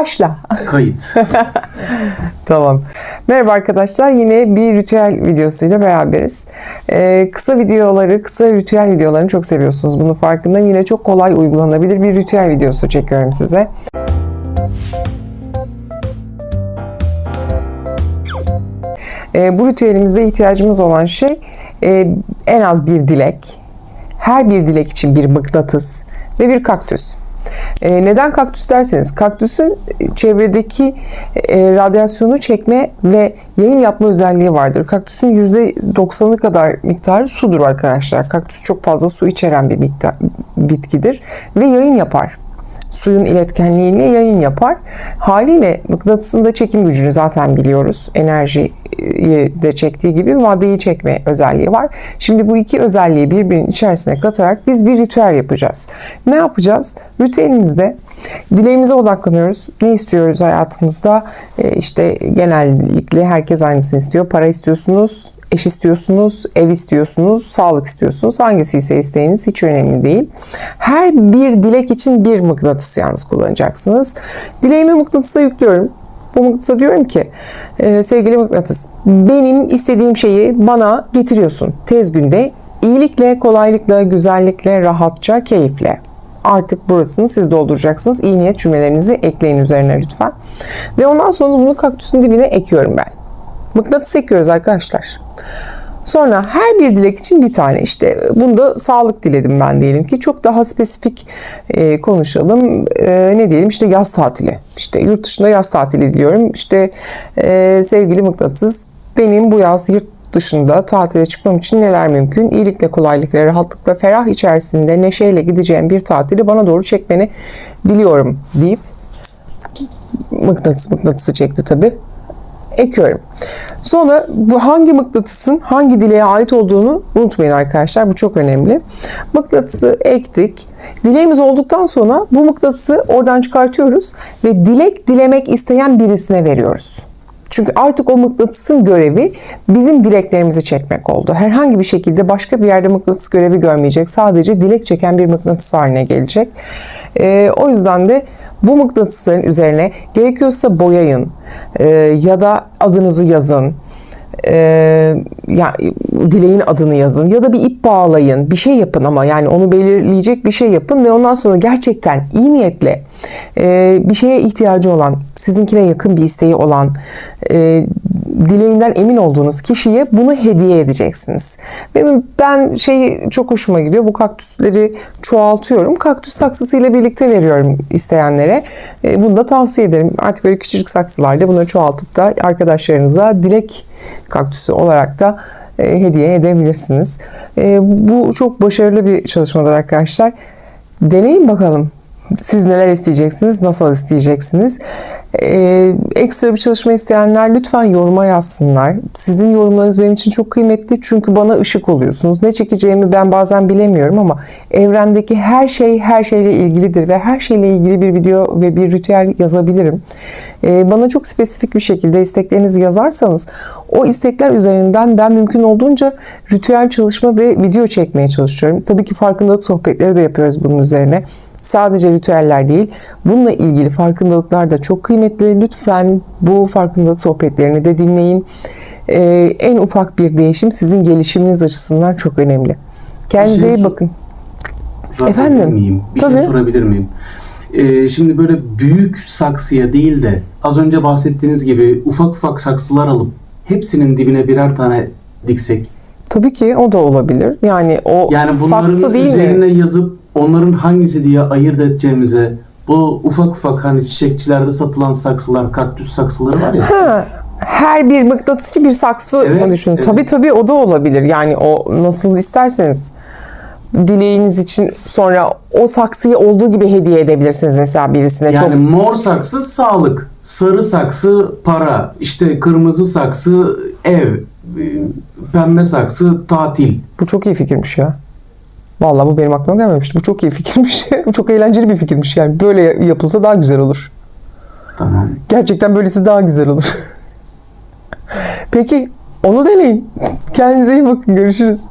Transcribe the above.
Başla. Kayıt. Tamam. Merhaba arkadaşlar. Yine bir ritüel videosuyla beraberiz. Ee, kısa videoları, kısa ritüel videolarını çok seviyorsunuz. Bunun farkındayım. Yine çok kolay uygulanabilir bir ritüel videosu çekiyorum size. Ee, bu ritüelimizde ihtiyacımız olan şey e, en az bir dilek, her bir dilek için bir mıknatıs ve bir kaktüs. E, neden kaktüs derseniz kaktüsün çevredeki e, radyasyonu çekme ve yayın yapma özelliği vardır. Kaktüsün %90'ı kadar miktarı sudur arkadaşlar. Kaktüs çok fazla su içeren bir miktar, bitkidir ve yayın yapar suyun iletkenliğine yayın yapar. Haliyle mıknatısın da çekim gücünü zaten biliyoruz. Enerjiyi de çektiği gibi maddeyi çekme özelliği var. Şimdi bu iki özelliği birbirinin içerisine katarak biz bir ritüel yapacağız. Ne yapacağız? Ritüelimizde dileğimize odaklanıyoruz. Ne istiyoruz hayatımızda? E, işte genellikle herkes aynısını istiyor. Para istiyorsunuz, eş istiyorsunuz, ev istiyorsunuz, sağlık istiyorsunuz. Hangisi ise isteğiniz hiç önemli değil. Her bir dilek için bir mıknatıs yalnız kullanacaksınız. Dileğimi mıknatısa yüklüyorum. Bu mıknatısa diyorum ki e, sevgili mıknatıs benim istediğim şeyi bana getiriyorsun. Tez günde iyilikle, kolaylıkla, güzellikle, rahatça, keyifle. Artık burasını siz dolduracaksınız. İyi niyet cümlelerinizi ekleyin üzerine lütfen. Ve ondan sonra bunu kaktüsün dibine ekiyorum ben. Mıknatıs ekiyoruz arkadaşlar. Sonra her bir dilek için bir tane. İşte bunda sağlık diledim ben diyelim ki. Çok daha spesifik e, konuşalım. E, ne diyelim? İşte yaz tatili. İşte yurt dışında yaz tatili diliyorum. İşte e, sevgili mıknatıs benim bu yaz yurt dışında tatile çıkmam için neler mümkün? İyilikle, kolaylıkla, rahatlıkla, ferah içerisinde neşeyle gideceğim bir tatili bana doğru çekmeni diliyorum deyip mıknatıs mıknatısı çekti tabi ekiyorum. Sonra bu hangi mıknatısın hangi dileğe ait olduğunu unutmayın arkadaşlar. Bu çok önemli. Mıknatısı ektik. Dileğimiz olduktan sonra bu mıknatısı oradan çıkartıyoruz ve dilek dilemek isteyen birisine veriyoruz. Çünkü artık o mıknatısın görevi bizim dileklerimizi çekmek oldu. Herhangi bir şekilde başka bir yerde mıknatıs görevi görmeyecek. Sadece dilek çeken bir mıknatıs haline gelecek. Ee, o yüzden de bu mıknatısların üzerine gerekiyorsa boyayın e, ya da adınızı yazın. E, ya dileğin adını yazın ya da bir ip bağlayın bir şey yapın ama yani onu belirleyecek bir şey yapın ve ondan sonra gerçekten iyi niyetle e, bir şeye ihtiyacı olan sizinkine yakın bir isteği olan e, dileğinden emin olduğunuz kişiye bunu hediye edeceksiniz. Ve ben şey çok hoşuma gidiyor. Bu kaktüsleri çoğaltıyorum. Kaktüs saksısıyla birlikte veriyorum isteyenlere. E, bunu da tavsiye ederim. Artık böyle küçücük saksılarla bunları çoğaltıp da arkadaşlarınıza dilek kaktüsü olarak da e, hediye edebilirsiniz. E, bu çok başarılı bir çalışmadır arkadaşlar. Deneyin bakalım. Siz neler isteyeceksiniz, nasıl isteyeceksiniz? Ee, ekstra bir çalışma isteyenler lütfen yoruma yazsınlar. Sizin yorumlarınız benim için çok kıymetli çünkü bana ışık oluyorsunuz. Ne çekeceğimi ben bazen bilemiyorum ama evrendeki her şey her şeyle ilgilidir ve her şeyle ilgili bir video ve bir ritüel yazabilirim. Ee, bana çok spesifik bir şekilde isteklerinizi yazarsanız o istekler üzerinden ben mümkün olduğunca ritüel çalışma ve video çekmeye çalışıyorum. Tabii ki farkındalık sohbetleri de yapıyoruz bunun üzerine. Sadece ritüeller değil, bununla ilgili farkındalıklar da çok kıymetli. Lütfen bu farkındalık sohbetlerini de dinleyin. Ee, en ufak bir değişim sizin gelişiminiz açısından çok önemli. Kendinize iyi bakın. Efendim? Efendim? Miyim? Bir Tabii. şey sorabilir miyim? Ee, şimdi böyle büyük saksıya değil de az önce bahsettiğiniz gibi ufak ufak saksılar alıp hepsinin dibine birer tane diksek. Tabii ki o da olabilir. Yani o Yani saksı değil üzerine mi? yazıp onların hangisi diye ayırt edeceğimize bu ufak ufak hani çiçekçilerde satılan saksılar, kaktüs saksıları var ya. Ha, her bir mıknatıs için bir saksı Evet, mı düşünün? evet. Tabii tabii o da olabilir. Yani o nasıl isterseniz dileğiniz için sonra o saksıyı olduğu gibi hediye edebilirsiniz mesela birisine. Yani Çok mor saksı sağlık, sarı saksı para, işte kırmızı saksı ev, pembe saksı tatil. Bu çok iyi fikirmiş ya. Vallahi bu benim aklıma gelmemişti. Bu çok iyi fikirmiş. bu çok eğlenceli bir fikirmiş yani. Böyle yapılsa daha güzel olur. Tamam. Gerçekten böylesi daha güzel olur. Peki onu deneyin. Kendinize iyi bakın. Görüşürüz.